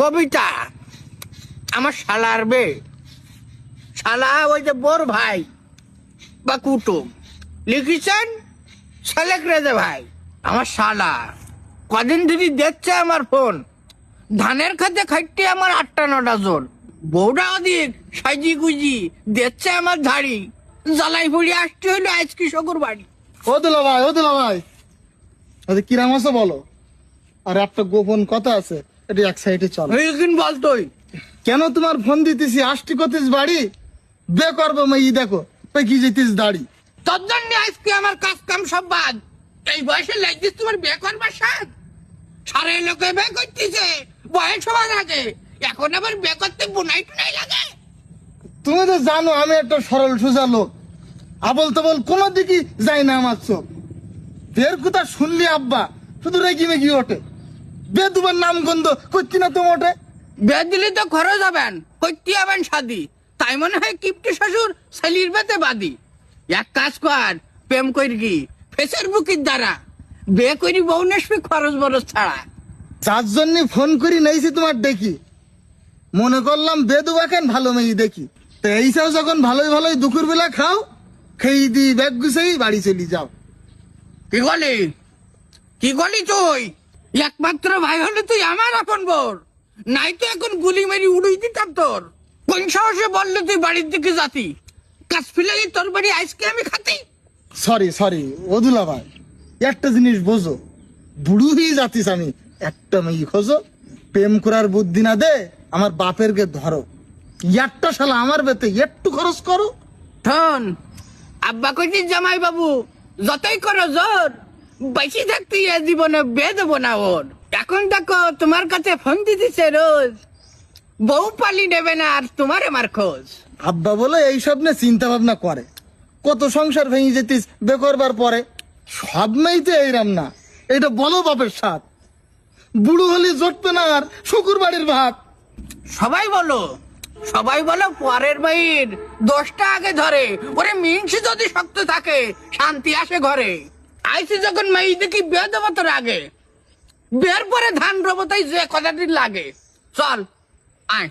কবিতা। আমার শালার বে শালা ওই যে বোর ভাই বা কুটুম। লিখেছেন শালেক রেজে ভাই। আমার শালা। কদিন ধরে দেখছে আমার ফোন। ধানের খেতে খাইতে আমার আটটা, নটা জোর বউটা অধিক সাজি গুজি দেখছে আমার ধাড়ি জ্বালাই ফুড়ি আসতে হইল আজ কৃষকের বাড়ি ও দুলা ভাই। ও দুলা ভাই কিরাম আছে বলো? আর একটা গোপন কথা আছে। এটা এক সাইডে চলো। এইদিন বলতোই। কেন তোমার ফোন দিতেছি? আসটি কতিস বাড়ি? বে করব মাই দেখো পেকি যেতিস দাড়ি। তোর জন্য আজকে আমার কাজ কাম সব বাদ। এই বয়সে লাগছিস তোমার বিয়ে করবার সাথ সারে লোকে বিয়ে করতেছে বয়স সবার আগে। এখন আবার বিয়ে করতে বুনাই টুনাই লাগে। তুমি তো জানো আমি একটা সরল সোজা লোক। আবল তাবল কোনো দিকে যাই না আমার চোখ। বের কথা শুনলি আব্বা শুধু রেগি মেগি ওঠে। বে দুবার নাম গন্ধ করছি না তো ওঠে বিয়ে দিলে তো খরচ হবেন করতে হবেন শাদি তাই মনে হয় কিপ্টি শ্বশুর ছেলির বেতে বাদি। এক কাজ কর প্রেম করি কি? ফেসের বুকির দ্বারা। বে করি বউ নেসবি খরচ বরচ ছাড়া। যার জন্য ফোন করি নেইছি তোমার দেখি। মনে করলাম বেদুবা কেন ভালো মেয়ে দেখি। তো এইসব যখন ভালোই ভালোই দুপুর বেলা খাও খেয়ে দি ব্যাগ গুছেই বাড়ি চলি যাও। কি বলি কি বলি তুই? একমাত্র ভাই হলে তুই আমার আপন বোর। নাই তো এখন গুলি মেরি উড়ুই দিতাম তোর। কোন সাহসে বললে তুই বাড়ির দিকে যাতি? কাজ ফিলালি তোর বাড়ি আজকে আমি খাতি? সরি সরি অদুলা ভাই একটা জিনিস বোঝো। বুড়ো হয়ে যাতিস আমি একটা মেয়ে খোঁজো প্রেম করার বুদ্ধি না দে আমার বাপের গে ধরো। একটা শালা আমার বেতে একটু খরচ করো। শোন আব্বা কইছি জামাই বাবু যতই করো জোর। বেশি থাকতে জীবনে বে দেবো না ওর। এখন দেখো তোমার কাছে ফোন দিতেছে রোজ। বউ পালি নেবে না আর তোমার আমার খোঁজ। আব্বা বলে এইসব নিয়ে চিন্তা ভাবনা করে। কত সংসার ভেঙে যেতিস বেকরবার পরে। সব মেয়েতে এইরাম না এটা বলো বাপের সাথ বুড়ো হলে জটবে না আর শুকুর বাড়ির ভাত। সবাই বলো সবাই বলো পরের মাইর দশটা আগে ধরে। ওরে মিনসি যদি শক্ত থাকে শান্তি আসে ঘরে। আইসি যখন মাই দেখি বিয়ে দেবো তোর আগে। বিয়ের পরে ধান রবো তাই যে কথাটি লাগে। চল, আয়।